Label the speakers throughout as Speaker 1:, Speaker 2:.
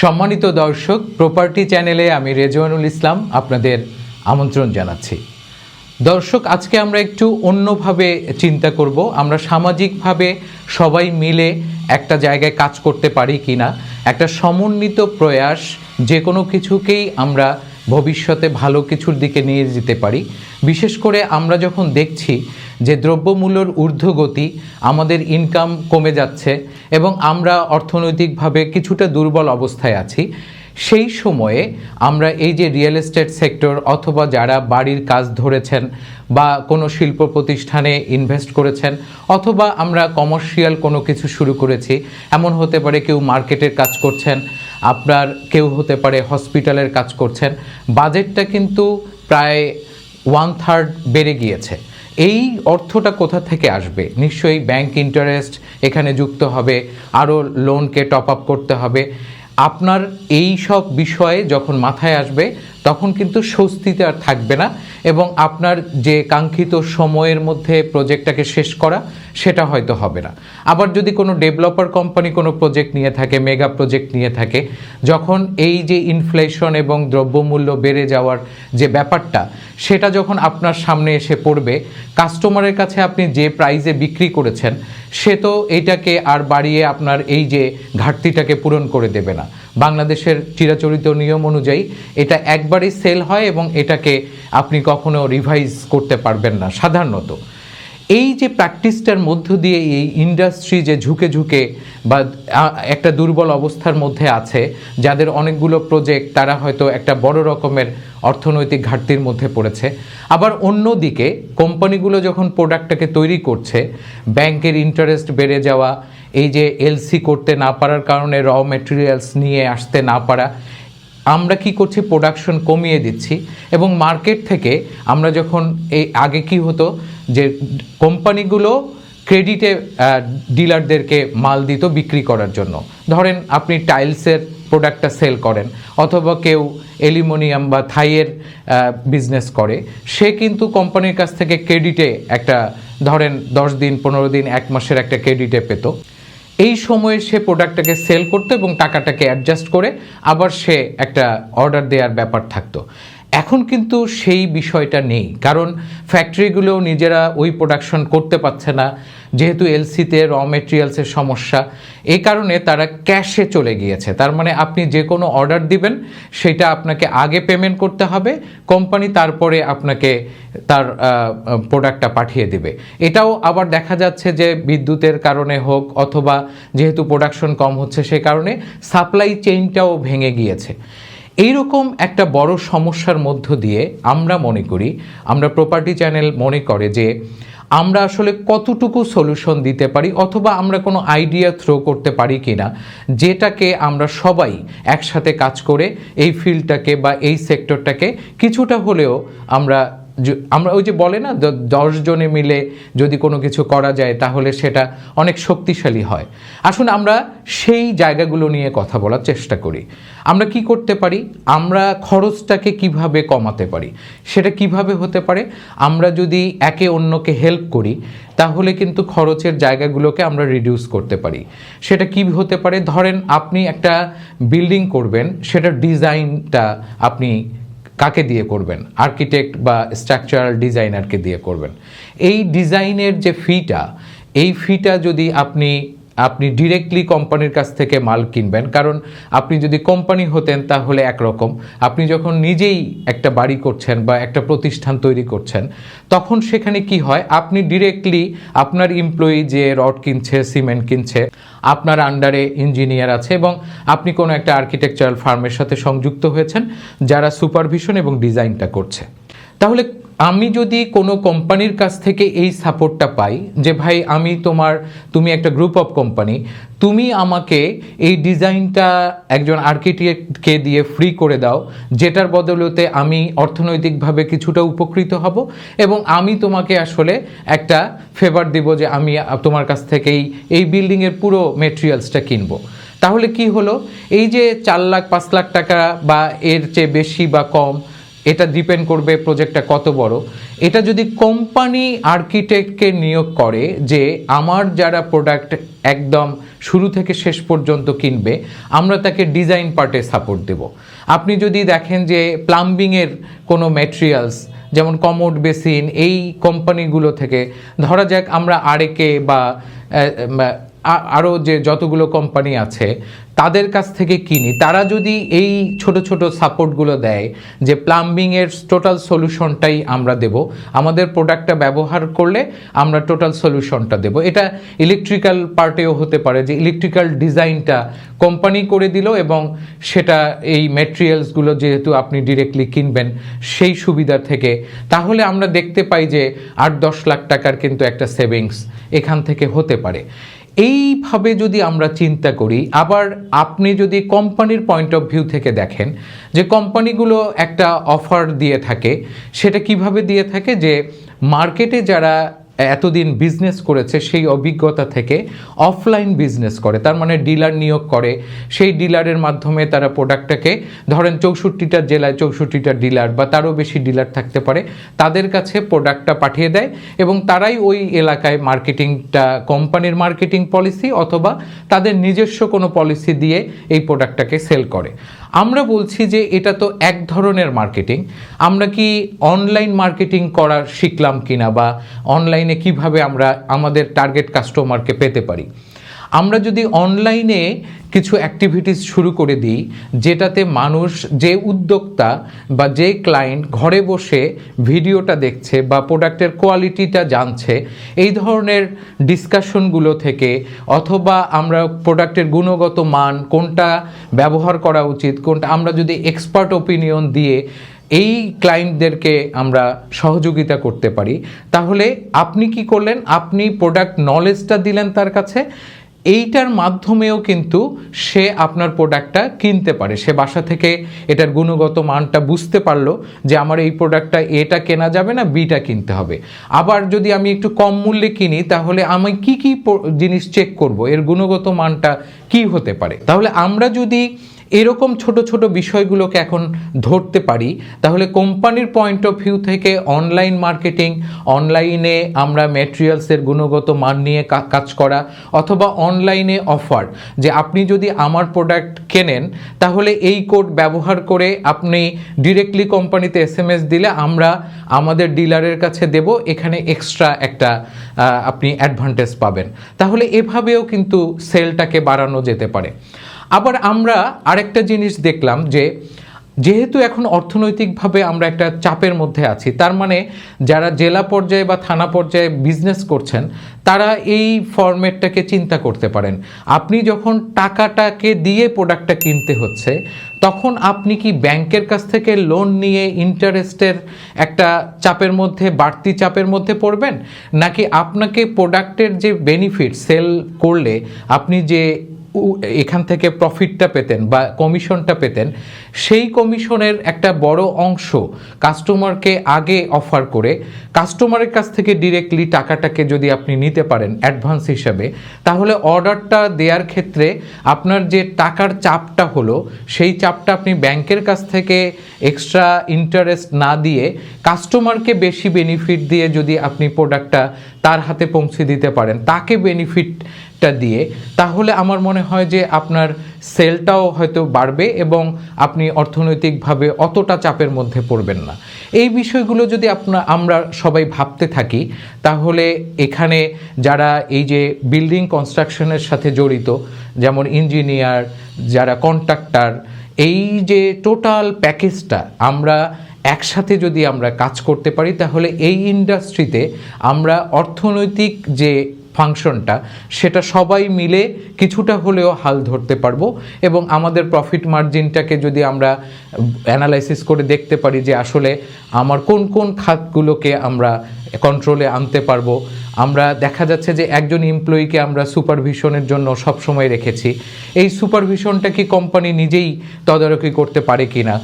Speaker 1: সম্মানিত দর্শক প্রপার্টি চ্যানেলে আমি রেজওয়ানুল ইসলাম আপনাদের আমন্ত্রণ জানাচ্ছি। দর্শক, আজকে আমরা একটু অন্যভাবে চিন্তা করব। আমরা সামাজিকভাবে সবাই মিলে একটা জায়গায় কাজ করতে পারি কি না একটা সমন্বিত প্রয়াস যে কোনো কিছুকেই আমরা ভবিষ্যতে ভালো কিছুর দিকে নিয়ে যেতে পারি। বিশেষ করে আমরা যখন দেখছি যে দ্রব্যমূল্যর ঊর্ধ্বগতি আমাদের ইনকাম কমে যাচ্ছে এবং আমরা অর্থনৈতিকভাবে কিছুটা দুর্বল অবস্থায় আছি, সেই সময়ে আমরা এই যে রিয়েল এস্টেট সেক্টর অথবা যারা বাড়ির কাজ ধরেছেন বা কোনো শিল্প প্রতিষ্ঠানে ইনভেস্ট করেছেন অথবা আমরা কমার্শিয়াল কোনো কিছু শুরু করেছি, এমন হতে পারে কেউ মার্কেটের কাজ করছেন আপনার কেউ হতে পারে হসপিটালের কাজ করছেন। বাজেটটা কিন্তু প্রায় ওয়ান থার্ড বেড়ে গিয়েছে। এই অর্থটা কোথা থেকে আসবে? নিশ্চয়ই ব্যাংক ইন্টারেস্ট এখানে যুক্ত হবে, আরও লোনকে টপ আপ করতে হবে। আপনার এই সব বিষয়ে যখন মাথায় আসবে তখন কিন্তু স্বস্তিতে আর থাকবে না এবং আপনার যে কাঙ্ক্ষিত সময়ের মধ্যে প্রজেক্টটাকে শেষ করা, সেটা হয়তো হবে না। আবার যদি কোনো ডেভেলপার কোম্পানি কোনো প্রজেক্ট নিয়ে থাকে, মেগা প্রজেক্ট নিয়ে থাকে, যখন এই যে ইনফ্লেশন এবং দ্রব্যমূল্য বেড়ে যাওয়ার যে ব্যাপারটা, সেটা যখন আপনার সামনে এসে পড়বে, কাস্টমারের কাছে আপনি যে প্রাইজে বিক্রি করেছেন, সে তো এইটাকে আর বাড়িয়ে আপনার এই যে ঘাটতিটাকে পূরণ করে দেবে না। বাংলাদেশের চিরাচরিত নিয়ম অনুযায়ী এটা একবারই সেল হয় এবং এটাকে আপনি কখনো রিভাইজ করতে পারবেন না, সাধারণত। এই যে প্র্যাকটিসটার মধ্য দিয়ে এই ইন্ডাস্ট্রি যে ঝুঁকে ঝুঁকে বা একটা দুর্বল অবস্থার মধ্যে আছে, যাদের অনেকগুলো প্রজেক্ট তারা হয়তো একটা বড় রকমের অর্থনৈতিক ঘাটতির মধ্যে পড়েছে। আবার অন্যদিকে, কোম্পানিগুলো যখন প্রোডাক্টটাকে তৈরি করছে ব্যাংকের ইন্টারেস্ট বেড়ে যাওয়া, এই যে এলসি করতে না পারার কারণে র মেটেরিয়ালস নিয়ে আসতে না পারা আমরা কি করছি? প্রোডাকশন কমিয়ে দিচ্ছি এবং মার্কেট থেকে আমরা যখন এই আগে কি হতো? যে কোম্পানিগুলো ক্রেডিটে ডিলারদেরকে মাল দিত বিক্রি করার জন্য। ধরেন আপনি টাইলসের প্রোডাক্টটা সেল করেন, অথবা কেউ অ্যালুমিনিয়াম বা থাইয়ের বিজনেস করে, সে কিন্তু কোম্পানির কাছ থেকে ক্রেডিটে একটা, ধরেন দশ দিন, পনেরো দিন, এক মাসের একটা ক্রেডিটে পেতো। এই সময়ে সে প্রোডাক্টটাকে সেল করতো এবং টাকাটাকে অ্যাডজাস্ট করে আবার সে একটা অর্ডার দেওয়ার ব্যাপার থাকতো। এখন কিন্তু সেই বিষয়টা নেই। কারণ ফ্যাক্টরিগুলো নিজেরা ওই প্রোডাকশন করতে পারছে না। যেহেতু এলসিতে র মেটেরিয়ালসের সমস্যা এই কারণে তারা ক্যাশে চলে গিয়েছে। তার মানে আপনি যে কোনো অর্ডার দিবেন, সেটা আপনাকে আগে পেমেন্ট করতে হবে কোম্পানি তারপরে আপনাকে তার প্রোডাক্টটা পাঠিয়ে দিবে। এটাও আবার দেখা যাচ্ছে যে বিদ্যুতের কারণে হোক অথবা যেহেতু প্রোডাকশন কম হচ্ছে সে কারণে সাপ্লাই চেইনটাও ভেঙে গিয়েছে। এইরকম একটা বড় সমস্যার মধ্য দিয়ে আমরা মনে করি, আমরা প্রপার্টি চ্যানেল মনে করে যে আমরা আসলে কতটুকু সলিউশন দিতে পারি অথবা আমরা কোনো আইডিয়া থ্রো করতে পারি কি না যেটাকে আমরা সবাই একসাথে কাজ করে এই ফিল্ডটাকে বা এই সেক্টরটাকে কিছুটা হলেও আমরা আমরা ওই যে বলে না দশ জনে মিলে যদি কোনো কিছু করা যায় তাহলে সেটা অনেক শক্তিশালী হয়। আসুন আমরা সেই জায়গাগুলো নিয়ে কথা বলার চেষ্টা করি। আমরা কি করতে পারি? আমরা খরচটাকে কীভাবে কমাতে পারি? সেটা কীভাবে হতে পারে? আমরা যদি একে অন্যকে হেল্প করি, তাহলে কিন্তু খরচের জায়গাগুলোকে আমরা রিডিউস করতে পারি। সেটা কি হতে পারে? ধরেন আপনি একটা বিল্ডিং করবেন, সেটার ডিজাইনটা আপনি কাকে দিয়ে করবেন? আর্কিটেক্ট বা স্ট্রাকচারাল ডিজাইনারকে দিয়ে করবেন। এই ডিজাইনের যে ফিটা এই ফিটা যদি আপনি আপনি ডিরেক্টলি কোম্পানির কাছ থেকে মাল কিনবেন। কারণ আপনি যদি কোম্পানি হতেন তাহলে একরকম। আপনি যখন নিজেই একটা বাড়ি করছেন বা একটা প্রতিষ্ঠান তৈরি করছেন, তখন সেখানে কি হয়? আপনি ডিরেক্টলি আপনার এমপ্লয়ি যে রড কিনছে, সিমেন্ট কিনছে, আপনার আন্ডারে ইঞ্জিনিয়ার আছে এবং আপনি কোনো একটা আর্কিটেকচারাল ফার্মের সাথে সংযুক্ত হয়েছেন, যারা সুপারভিশন এবং ডিজাইনটা করছে। তাহলে আমি যদি কোনো কোম্পানির কাছ থেকে এই সাপোর্টটা পাই যে, ভাই, আমি তোমার, তুমি একটা গ্রুপ অফ কোম্পানি তুমি আমাকে এই ডিজাইনটা একজন আর্কিটেক্টকে দিয়ে ফ্রি করে দাও, যেটার বদলতে আমি অর্থনৈতিকভাবে কিছুটা উপকৃত হব এবং আমি তোমাকে আসলে একটা ফেভার দিব যে, আমি তোমার কাছ থেকেই এই বিল্ডিংয়ের পুরো মেটেরিয়ালসটা কিনবো। তাহলে কি হলো? এই যে চার লাখ, পাঁচ লাখ টাকা বা এর চেয়ে বেশি বা কম এটা ডিপেন্ড করবে প্রজেক্টটা কত বড়। এটা যদি কোম্পানি আর্কিটেক্টকে নিয়োগ করে যে আমার যারা প্রোডাক্ট একদম শুরু থেকে শেষ পর্যন্ত কিনবে, আমরা তাকে ডিজাইন পার্টে সাপোর্ট দেব। আপনি যদি দেখেন যে প্লাম্বিংয়ের কোনো ম্যাটেরিয়ালস যেমন কমোড বেসিন এই কোম্পানিগুলো থেকে, ধরা যাক আমরা আরেকে বা আরও যে যতগুলো কোম্পানি আছে, তাদের কাছ থেকে কিনি। তারা যদি এই ছোট ছোট সাপোর্টগুলো দেয় যে প্লাম্বিংয়ের টোটাল সলিউশনটাই আমরা দেব, আমাদের প্রোডাক্টটা ব্যবহার করলে আমরা টোটাল সলিউশনটা দেব। এটা ইলেকট্রিক্যাল পার্টেও হতে পারে যে ইলেকট্রিক্যাল ডিজাইনটা কোম্পানি করে দিল এবং সেটা এই ম্যাটেরিয়ালসগুলো যেহেতু আপনি ডিরেক্টলি কিনবেন সেই সুবিধা থেকে। তাহলে আমরা দেখতে পাই যে আট দশ লাখ টাকার কিন্তু একটা সেভিংস এখান থেকে হতে পারে। এইভাবে যদি আমরা চিন্তা করি, আবার আপনি যদি কোম্পানির পয়েন্ট অফ ভিউ থেকে দেখেন, যে কোম্পানিগুলো একটা অফার দিয়ে থাকে, সেটা কীভাবে দিয়ে থাকে? যে মার্কেটে যারা এতদিন বিজনেস করেছে, সেই অভিজ্ঞতা থেকে অফলাইন বিজনেস করে। তার মানে ডিলার নিয়োগ করে। সেই ডিলারের মাধ্যমে তারা প্রোডাক্টটাকে ধরেন চৌষট্টিটা জেলায় চৌষট্টিটা ডিলার বা তারও বেশি ডিলার থাকতে পারে, তাদের কাছে প্রোডাক্টটা পাঠিয়ে দেয় এবং তারাই ওই এলাকায় মার্কেটিংটা কোম্পানির মার্কেটিং পলিসি অথবা তাদের নিজস্ব কোনো পলিসি দিয়ে এই প্রোডাক্টটাকে সেল করে। আমরা বলছি যে এটা তো এক ধরনের মার্কেটিং আমরা কি অনলাইন মার্কেটিং করার শিখলাম কিনা বা অনলাইনে কীভাবে আমরা আমাদের টার্গেট কাস্টমারকে পেতে পারি? আমরা যদি অনলাইনে কিছু অ্যাক্টিভিটিস শুরু করে দিই, যেটাতে মানুষ, যে উদ্যোক্তা বা যে ক্লায়েন্ট ঘরে বসে ভিডিওটা দেখছে বা প্রোডাক্টের কোয়ালিটিটা জানছে, এই ধরনের ডিসকাশনগুলো থেকে অথবা আমরা প্রোডাক্টের গুণগত মান কোনটা ব্যবহার করা উচিত, কোনটা, আমরা যদি এক্সপার্ট ওপিনিয়ন দিয়ে এই ক্লায়েন্টদেরকে আমরা সহযোগিতা করতে পারি। তাহলে আপনি কি করলেন? আপনি প্রোডাক্ট নলেজটা দিলেন তার কাছে। এইটার মাধ্যমেও কিন্তু সে আপনার প্রোডাক্টটা কিনতে পারে। সে বাসা থেকে এটার গুণগত মানটা বুঝতে পারল যে আমার এই প্রোডাক্টটা এটা কেনা যাবে না, বিটা কিনতে হবে। আবার যদি আমি একটু কম মূল্যে কিনি, তাহলে আমি কি কি জিনিস চেক করব? এর গুণগত মানটা কি হতে পারে? তাহলে আমরা যদি এরকম ছোট ছোট বিষয়গুলোকে এখন ধরতে পারি। তাহলে কোম্পানির পয়েন্ট অফ ভিউ থেকে অনলাইন মার্কেটিং অনলাইনে আমরা ম্যাটেরিয়ালসের গুণগত মান নিয়ে কাজ করা অথবা অনলাইনে অফার যে আপনি যদি আমার প্রোডাক্ট কেনেন, তাহলে এই কোড ব্যবহার করে আপনি ডিরেক্টলি কোম্পানিতে এস এম এস দিলে আমরা আমাদের ডিলারের কাছে দেব, এখানে এক্সট্রা একটা আপনি অ্যাডভান্টেজ পাবেন। তাহলে এভাবেও কিন্তু সেলটাকে বাড়ানো যেতে পারে। আবার আমরা আরেকটা জিনিস দেখলাম যে যেহেতু এখন অর্থনৈতিকভাবে আমরা একটা চাপের মধ্যে আছি, তার মানে যারা জেলা পর্যায়ে বা থানা পর্যায়ে বিজনেস করছেন, তারা এই ফরম্যাটটাকে চিন্তা করতে পারেন। আপনি যখন টাকাটাকে দিয়ে প্রোডাক্টটা কিনতে হচ্ছে, তখন আপনি কি ব্যাংকের কাছ থেকে লোন নিয়ে ইন্টারেস্টের একটা চাপের মধ্যে, বাড়তি চাপের মধ্যে পড়বেন? নাকি আপনাকে প্রোডাক্টের যে বেনিফিট সেল করলে, আপনি যে এখান থেকে প্রফিটটা পেতেন বা কমিশনটা পেতেন, সেই কমিশনের একটা বড় অংশ কাস্টমারকে আগে অফার করে কাস্টমারের কাছ থেকে ডিরেক্টলি টাকাটাকে যদি আপনি নিতে পারেন অ্যাডভান্স হিসাবে, তাহলে অর্ডারটা দেওয়ার ক্ষেত্রে আপনার যে টাকার চাপটা হলো, সেই চাপটা আপনি ব্যাংকের কাছ থেকে এক্সট্রা ইন্টারেস্ট না দিয়ে কাস্টমারকে বেশি বেনিফিট দিয়ে যদি আপনি প্রোডাক্টটা তার হাতে পৌঁছে দিতে পারেন। তাকে বেনিফিটটা দিয়ে। তাহলে আমার মনে হয় যে আপনার সেলটাও হয়তো বাড়বে এবং আপনি অর্থনৈতিকভাবে অতটা চাপের মধ্যে পড়বেন না। এই বিষয়গুলো যদি আপনার আমরা সবাই ভাবতে থাকি, তাহলে এখানে যারা এই যে বিল্ডিং কনস্ট্রাকশনের সাথে জড়িত, যেমন ইঞ্জিনিয়ার যারা কন্ট্রাক্টর এই যে টোটাল প্যাকেজটা আমরা একসাথে যদি আমরা কাজ করতে পারি, তাহলে এই ইন্ডাস্ট্রিতে আমরা অর্থনৈতিক যে ফাংশনটা, সেটা সবাই মিলে কিছুটা হলেও হাল ধরতে পারব এবং আমাদের প্রফিট মার্জিনটাকে যদি আমরা অ্যানালাইসিস করে দেখতে পারি যে আসলে আমার কোন কোন খাতগুলোকে আমরা কন্ট্রোলে আনতে পারব। আমরা দেখা যাচ্ছে যে একজন এমপ্লয়িকে আমরা সুপারভিশনের জন্য সবসময় রেখেছি। এই সুপারভিশনটা কি কোম্পানি নিজেই তদারকি করতে পারে কি না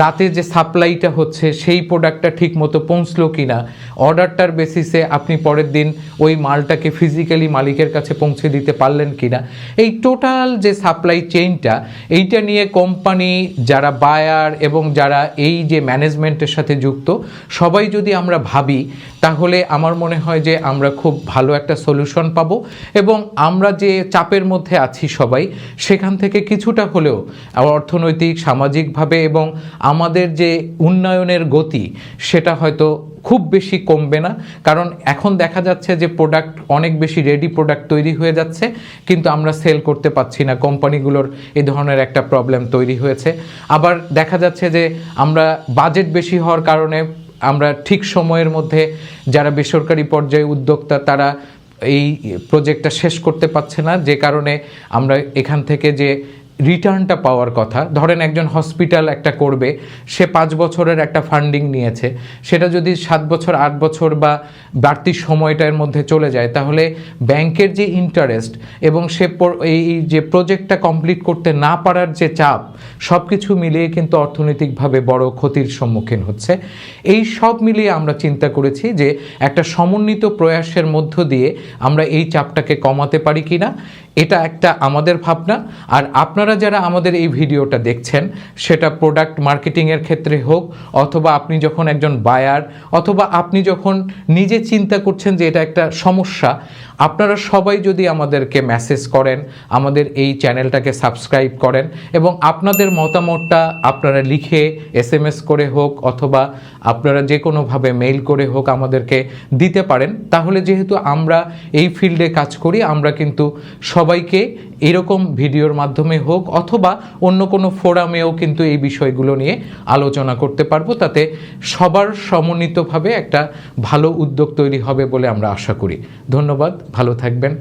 Speaker 1: রাতে যে সাপ্লাইটা হচ্ছে, সেই প্রোডাক্টটা ঠিক মতো পৌঁছলো কি না অর্ডারটার বেসিসে আপনি পরের দিন ওই মালটাকে ফিজিক্যালি মালিকের কাছে পৌঁছে দিতে পারলেন কি না এই টোটাল যে সাপ্লাই চেইনটা এইটা নিয়ে কোম্পানি যারা বায়ার এবং যারা এই যে ম্যানেজমেন্টের সাথে যুক্ত, সবাই যদি আমরা ভাবি, তাহলে আমার মনে হয় যে আমরা খুব ভালো একটা সলিউশন পাবো এবং আমরা যে চাপের মধ্যে আছি সবাই, সেখান থেকে কিছুটা হলেও অর্থনৈতিক, সামাজিকভাবে এবং আমাদের যে উন্নয়নের গতি, সেটা হয়তো খুব বেশি কমবে না। কারণ এখন দেখা যাচ্ছে যে প্রোডাক্ট অনেক বেশি রেডি প্রোডাক্ট তৈরি হয়ে যাচ্ছে, কিন্তু আমরা সেল করতে পারছি না। কোম্পানিগুলোর এ ধরনের একটা প্রবলেম তৈরি হয়েছে। আবার দেখা যাচ্ছে যে আমরা বাজেট বেশি হওয়ার কারণে আমরা ঠিক সময়ের মধ্যে যারা বেসরকারি পর্যায়ে উদ্যোক্তা, তারা এই প্রজেক্টটা শেষ করতে পারছে না। যে কারণে আমরা এখান থেকে যে রিটার্নটা পাওয়ার কথা। ধরেন একজন হসপিটাল একটা করবে, সে পাঁচ বছরের একটা ফান্ডিং নিয়েছে, সেটা যদি সাত বছর, আট বছর বা বাড়তি সময়টার মধ্যে চলে যায়, তাহলে ব্যাংকের যে ইন্টারেস্ট এবং সে এই যে প্রজেক্টটা কমপ্লিট করতে না পারার যে চাপ সব কিছু মিলিয়ে কিন্তু অর্থনৈতিকভাবে বড় ক্ষতির সম্মুখীন হচ্ছে। এই সব মিলিয়ে আমরা চিন্তা করেছি যে একটা সমন্বিত প্রয়াসের মধ্য দিয়ে আমরা এই চাপটাকে কমাতে পারি কিনা। এটা একটা আমাদের ভাবনা। আর আপনারা যারা আমাদের এই ভিডিওটা দেখছেন, সেটা প্রোডাক্ট মার্কেটিংয়ের ক্ষেত্রে হোক, অথবা আপনি যখন একজন বায়ার অথবা আপনি যখন নিজে চিন্তা করছেন যে এটা একটা সমস্যা, আপনারা সবাই যদি আমাদেরকে মেসেজ করেন, আমাদের এই চ্যানেলটাকে সাবস্ক্রাইব করেন, এবং আপনাদের মতামতটা আপনারা লিখে এস এম এস করে হোক, অথবা আপনারা যে কোনোভাবে মেইল করে হোক আমাদেরকে দিতে পারেন, তাহলে যেহেতু আমরা এই ফিল্ডে কাজ করি, আমরা কিন্তু সবাইকে এরকম ভিডিওর মাধ্যমে হোক অথবা অন্য কোনো ফোরামেও কিন্তু এই বিষয়গুলো নিয়ে আলোচনা করতে পারব, তাতে সবার সমন্বিতভাবে একটা ভালো উদ্যোগ তৈরি হবে বলে আমরা আশা করি। ধন্যবাদ, ভালো থাকবেন।